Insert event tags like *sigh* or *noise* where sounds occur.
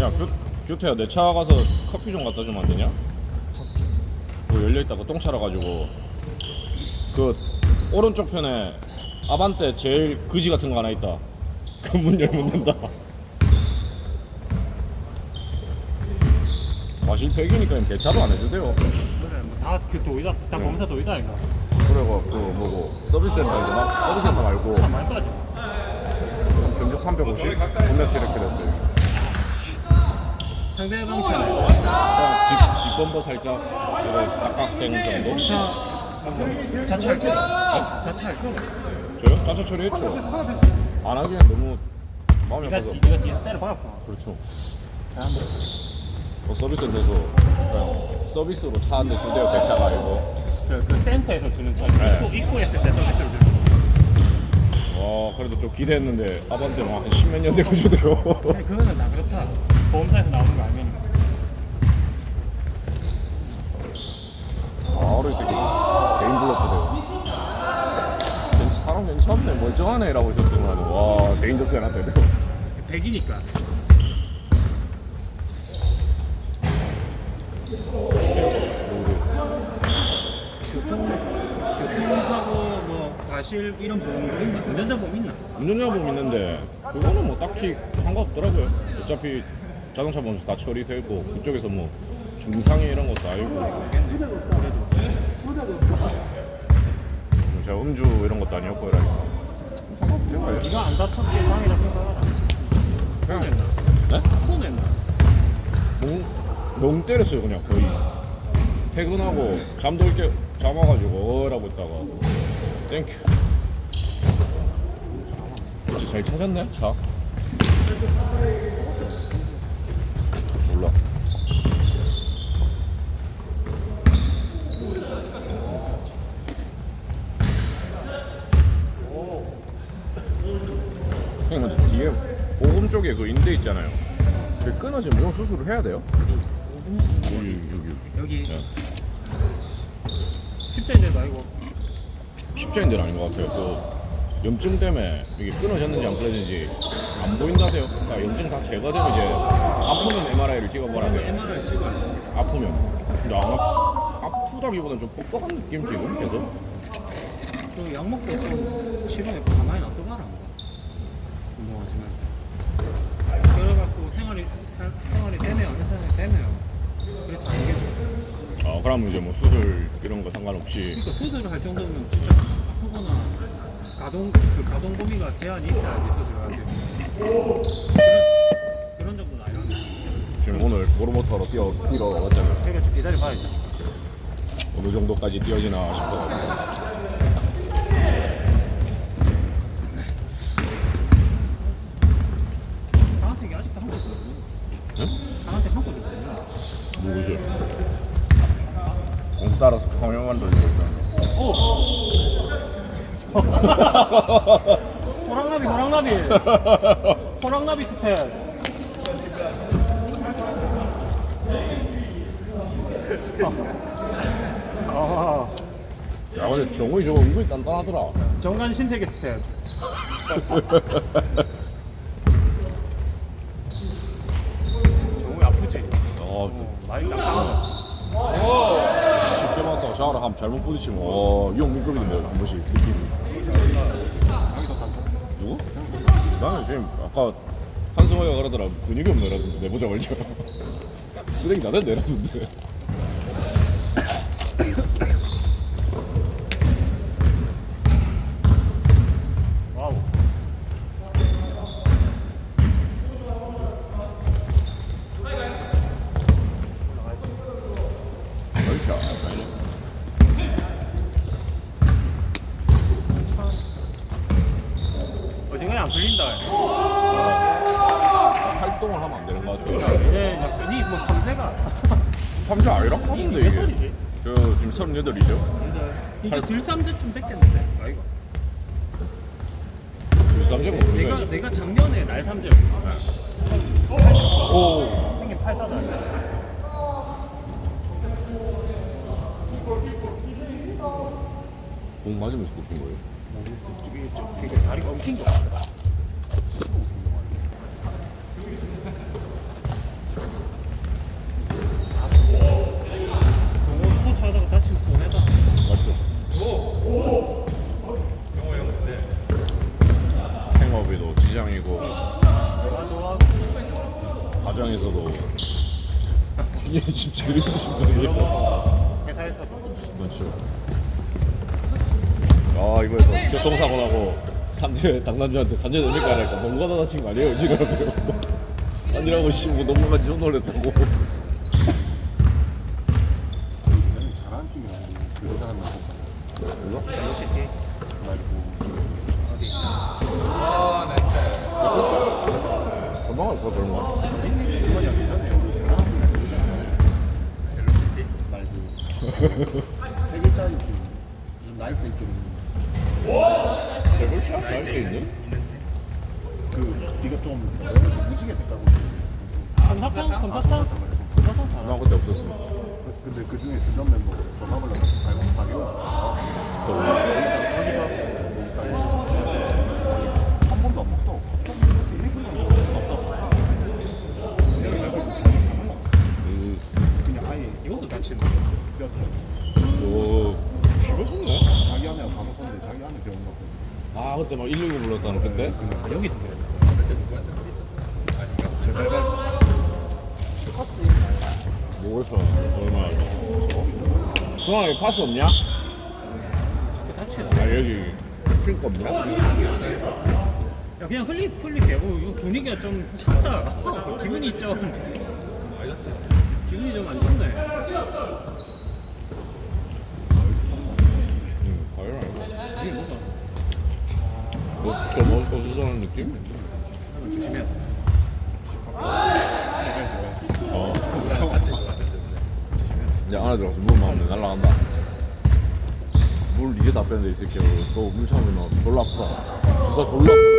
야 교, 교태야 내 차 가서 커피 좀 갖다 주면 안 되냐? 그 열려있다고 똥 차려 가지고. 그 오른쪽 편에 아반떼 제일 그지 같은 거 하나 있다. *laughs* 그 문 열면 된다. 과실 폐기니까 대차도 안 해도 돼요. 그래 뭐다그 도이다. 다 네. 검사 도이다 이거. 그래가 그 뭐고 서비스센터 막 서비스센터 말고. 참 많이 빠지 견적 350 분몇 이렇게 됐어요 상대방 차네 그냥 뒷, 뒷범버 살짝 그래 딱딱된 정도? 차 자차할 거 자차할 거 저요? 짜차 처리했죠. 안 하기엔 너무 마음이 네가 아파서. 뒤- 네가 뒤에서 때려 박았구나. 그렇죠. 한번. 뭐 서비스센터에서 그냥 서비스로 차 한 대 주대요. 대차가 아니고. 그, 그 센터에서 주는 차. 네. 입구, 입구했을 때 서비스를 주는 와 그래도 좀 기대했는데 아반떼는 한 십몇 년 되고 주대요 그거는 나 그렇다 보험사에서 나오는 거 아니면 바로 이 새끼. 개인 부대요 괜찮- 사람 괜찮네. 멀쩡하네 라고 있었더만 와 개인 접수 해놨대 100이니까. 교통사고 뭐 과실 이런 보험 있나? 운전자 보험 있나? 운전자 보험 있는데 그거는 뭐 딱히 상관없더라고요. 어차피 자동차 보험에서 다 처리되고 그쪽에서 뭐 중상해 이런 것도 아니고. 뭐 제가 음주 이런 것도 아니었고 이러니까 거예요 네가 안 다쳤기에 상이라 생각하라 그냥 냈나? 네? 코 냈나? 멍, 멍 때렸어요 그냥 거의. 퇴근하고 잠들 게 잡아가지고 어라고 있다가. 땡큐 진짜 잘 찾았네 차 있잖아요 그 끊어지면 이건 수술을 해야 돼요? 여기 여기 여기 네. 십자인데도 아니고 십자인대는 아닌 것 같아요. 그 염증 때문에 이게 끊어졌는지 안 끊어졌는지 안 보인다세요. 그러니까 염증 다 제거되면 이제 아프면 MRI를 찍어보라 돼요. MR을 찍어야지 아프면. 근데 안 아, 아프다기보다는 좀 뻑뻑한 느낌 지금 계속. 그약 먹고 좀 치료해 가만히 놔둬봐라 운동하지만 그래갖고 생활이 살- 생활이 되네요 회사에 되네요 그래서 그러면 이제 뭐 수술 이런 거 상관없이. 그러니까 수술을 할 정도면 진짜 아프거나 가동 그 가동 범위가 제한이 있어야지 수술을 하지 그런 그런 정도는 아니라네 지금 오늘 도로모터로 뛰어 뛰러 왔잖아요. 그러니까 좀 기다려 봐야지 어느 정도까지 뛰어지나 싶어가지고. 파란색이 아직도 한 것도 없네 응? 파란색 한 것도 없네 누구죠? 공 따라서 화면만 돌리고 있었는데. 오! 호랑나비 호랑나비. 호랑나비 스텝 아, 야 근데 정훈이 저거 은근히 단단하더라. 정관 신세계 스텝 정우 아프지? 어, 많이 딱딱하다 쉽게 봤다가 샤워를 하면 잘못 부딪히면 어, 이형 민급이던데 한 번씩 느낌이 누구? 나는 지금 아까 한승호가 그러더라. 근육이 없네 라던데 내보자 말자 *laughs* 쓰레기 나던데 라던데 와우 올라가 있어 아이샤 어지간히 안 풀린다 활동을 하면 이제 약간 니뭐 삼재가. 삼자 아니라 하던데 몇 이게 살이지? 저 지금 38이죠. 이제 팔- 들 삼재쯤 됐겠는데. 아이고. 삼자가 내가 내가 작년에 날 삼재였어 오. 생긴 팔사다. 공 맞으면서 굽힌 거예요? 이게 좀 되게 다리가 엉킨 거 같아 영업에도 지장이고 과정에서도. *laughs* 이게 지금 제일 힘들다 회사에서도. 그렇죠. 아 이번에도 교통사고 나고 산재 당사자한테 산재 내니까 농가다 다친 거 아니에요 지금? *laughs* 아니라고 씨뭐 너무 가지 손 놀렸다고. 거 그런 거 말고 세 글자 이렇게 좀 나이트 좀 그렇게 할수 있는? 그 이거 좀 뭐라 그러지? 무지개 색깔로 좀 솜사탕? 솜사탕? 솜사탕 나 잘하 그때 없었으면 그- 근데 그 중에 주전 멤버 전화번호 알고 사귀어 여기서 여기서 한 번도 안 먹다가 갑자기 이렇게 1분만 먹다가 내가 이렇게 반이 가는 거 그... 그냥 아예 이것도 뼈 오... 집에서네? 자기 안에 간호사인데 자기 안에 병원 갔거든 아 그때 막 119 불렀다는 그때? 아, 여기서 그래 파스 뭐였어? 얼마야? 중앙에 파스 없냐? 아 여기 핑크 없냐? 야 그냥 흘립 흘립 되고 이거 분위기가 좀 찼다 기분이 좀 기분이 좀 안 좋네 응 과일 아니고 이게 뭐가 뭐, 더 수선한 느낌? 조심해야 돼 어. 이제 안에 들어가서 물 마으면 날라간다. 물 이제 다 빼는데 이 새끼야. 또물 참으면 졸라 아프다. 주사 졸라